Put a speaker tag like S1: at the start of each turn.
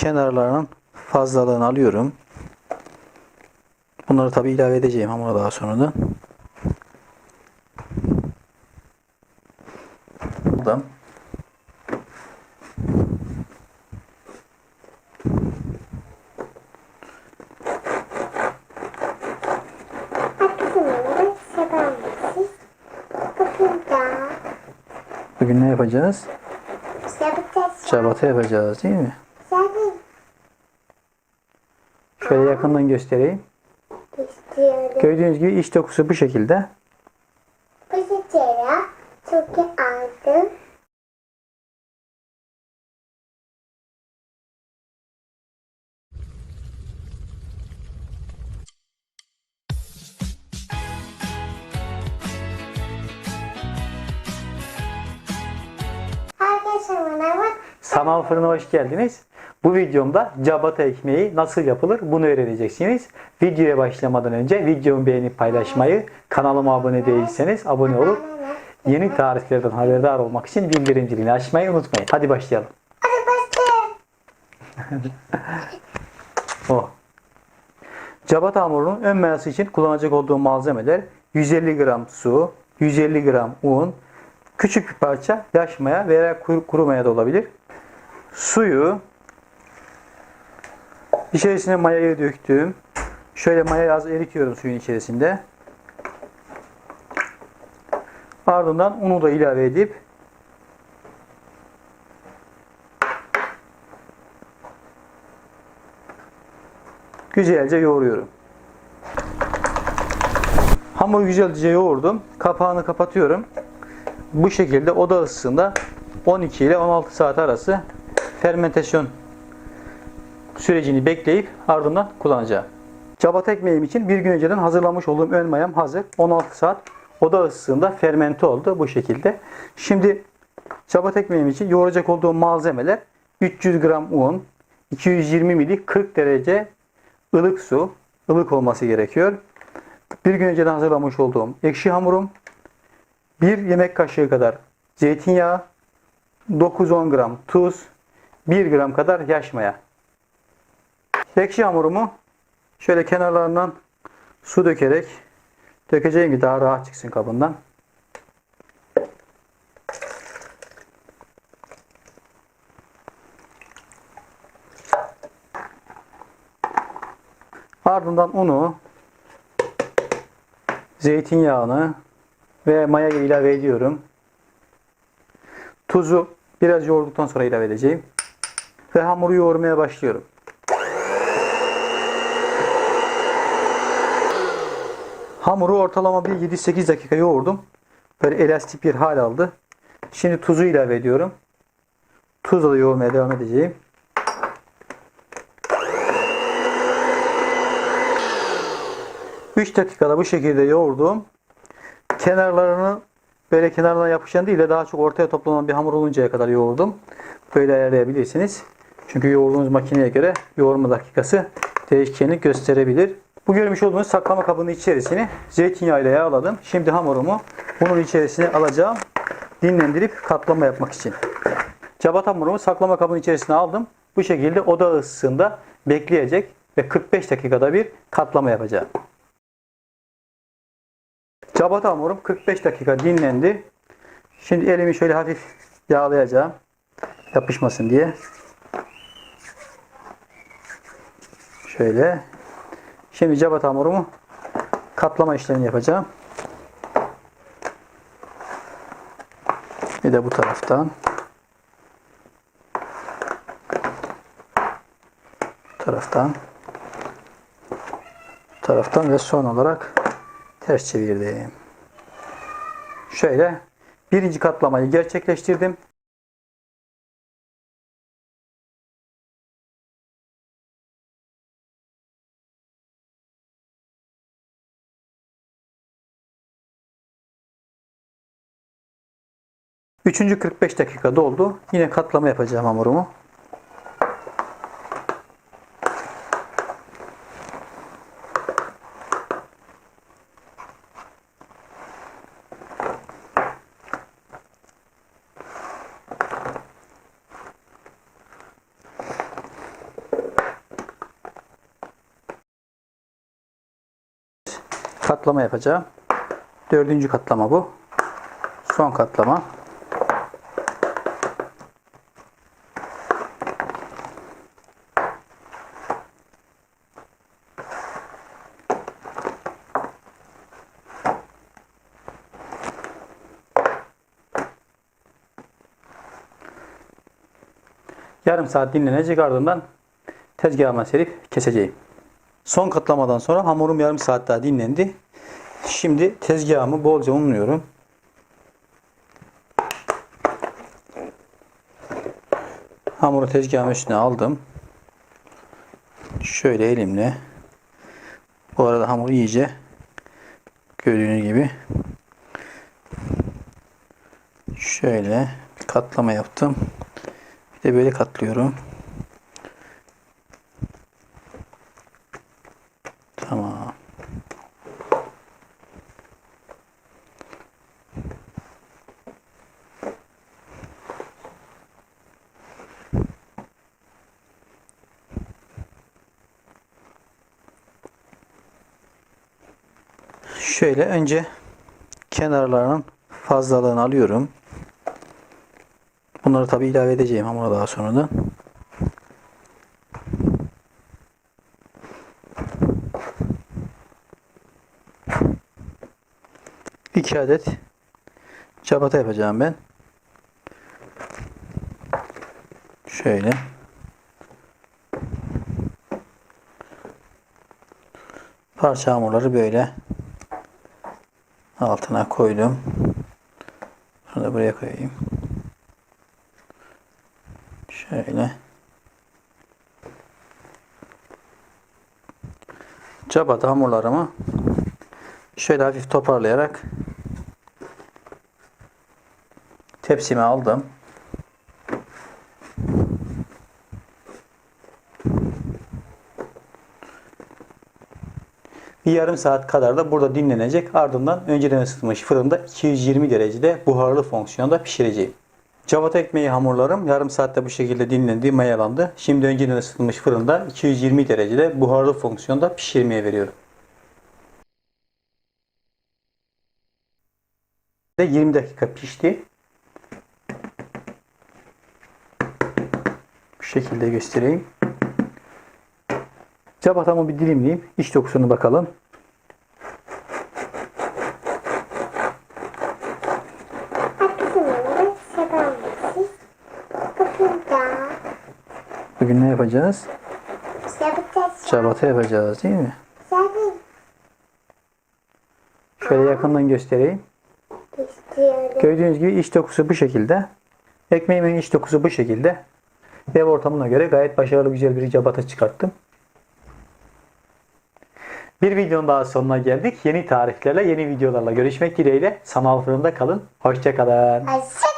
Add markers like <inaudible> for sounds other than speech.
S1: kenarlarının fazlalığını alıyorum. Bunları tabi ilave edeceğim hamura daha sonradan.
S2: Severmişiz. Bugün
S1: ne yapacağız? Çabata yapacağız değil mi? Şöyle yakından göstereyim. Gördüğünüz gibi iç dokusu bu şekilde.
S2: Bu sıçra çok iyi aldım.
S1: Sanal fırına hoş geldiniz. Bu videomda cabata ekmeği nasıl yapılır bunu öğreneceksiniz. Videoya başlamadan önce videomu beğenip paylaşmayı, kanalıma abone değilseniz abone olup yeni tariflerden haberdar olmak için bildirim zilini açmayı unutmayın. Hadi başlayalım.
S2: Hadi başlayalım. <laughs>
S1: Oh. Cabata hamurunun ön mayası için kullanacak olduğum malzemeler 150 gram su, 150 gram un, küçük bir parça yaş maya veya kuru, kuru maya da olabilir. Suyu içerisine mayayı döktüm. Şöyle mayayı az eritiyorum suyun içerisinde. Ardından unu da ilave edip güzelce yoğuruyorum. Hamuru güzelce yoğurdum. Kapağını kapatıyorum. Bu şekilde oda ısısında 12 ile 16 saat arası fermentasyon sürecini bekleyip ardından kullanacağım. Çabat ekmeğim için bir gün önceden hazırlamış olduğum ön mayam hazır. 16 saat oda ısısında fermente oldu bu şekilde. Şimdi çabat ekmeğim için yoğuracak olduğum malzemeler 300 gram un, 220 ml 40 derece ılık su, ılık olması gerekiyor. Bir gün önceden hazırlamış olduğum ekşi hamurum, 1 yemek kaşığı kadar zeytinyağı, 9-10 gram tuz, 1 gram kadar yaş maya. Ekşi hamurumu şöyle kenarlarından su dökerek dökeceğim ki daha rahat çıksın kabından. Ardından unu, zeytinyağını ve mayayı ilave ediyorum. Tuzu biraz yoğurduktan sonra ilave edeceğim. Ve hamuru yoğurmaya başlıyorum. Hamuru ortalama bir 7-8 dakika yoğurdum. Böyle elastik bir hal aldı. Şimdi tuzu ilave ediyorum. Tuzla yoğurmaya devam edeceğim. Üç dakikada bu şekilde yoğurdum. Kenarlarını böyle kenarına yapışan değil de daha çok ortaya toplanan bir hamur oluncaya kadar yoğurdum. Böyle ayarlayabilirsiniz. Çünkü yoğurduğunuz makineye göre yoğurma dakikası değişkenlik gösterebilir. Bu görmüş olduğunuz saklama kabının içerisini zeytinyağı ile yağladım. Şimdi hamurumu bunun içerisine alacağım. Dinlendirip katlama yapmak için. Çabat hamurumu saklama kabının içerisine aldım. Bu şekilde oda ısısında bekleyecek ve 45 dakikada bir katlama yapacağım. Çabat hamurum 45 dakika dinlendi. Şimdi elimi şöyle hafif yağlayacağım. Yapışmasın diye. Şöyle. Şimdi cabat hamurumu katlama işlemini yapacağım. Bir de bu taraftan. Bu taraftan. Bu taraftan ve son olarak ters çevirdim. Şöyle birinci katlamayı gerçekleştirdim. Üçüncü 45 dakika doldu. Yine katlama yapacağım hamurumu. katlama yapacağım. Dördüncü katlama bu. Son katlama. Yarım saat dinlenecek ardından tezgahıma serip keseceğim. Son katlamadan sonra hamurum yarım saat daha dinlendi. Şimdi tezgahımı bolca unluyorum. Hamuru tezgahın üstüne aldım. Şöyle elimle. Bu arada hamur iyice gördüğünüz gibi şöyle bir katlama yaptım. Bir de böyle katlıyorum. Tamam. Şöyle önce kenarlarının fazlalığını alıyorum. Bunları tabi ilave edeceğim hamura daha sonradan. İki adet çabata yapacağım ben. Şöyle. Parça hamurları böyle altına koydum. Bunu da buraya koyayım. Şöyle. Çabata hamurlarımı şöyle hafif toparlayarak tepsime aldım. Bir yarım saat kadar da burada dinlenecek. Ardından önceden ısıtılmış fırında 220 derecede buharlı fonksiyonda pişireceğim. Cavata ekmeği hamurlarım yarım saatte bu şekilde dinlendi, mayalandı. Şimdi önceden ısıtılmış fırında 220 derecede buharlı fonksiyonda pişirmeye veriyorum. Ve 20 dakika pişti. Bu şekilde göstereyim. Cabatamı bir dilimleyeyim. İç dokusunu bakalım.
S2: Kapıda.
S1: Bugün ne yapacağız?
S2: Yapacağız.
S1: Cabata yapacağız değil mi?
S2: Sabah
S1: Şöyle yakından göstereyim.
S2: istiyorum.
S1: Gördüğünüz gibi iç dokusu bu şekilde. Ekmeğimin iç dokusu bu şekilde. Ev ortamına göre gayet başarılı güzel bir cabata çıkarttım. Bir videonun daha sonuna geldik. Yeni tariflerle, yeni videolarla görüşmek dileğiyle. Sanal fırında kalın. Hoşçakalın.
S2: Ayşe.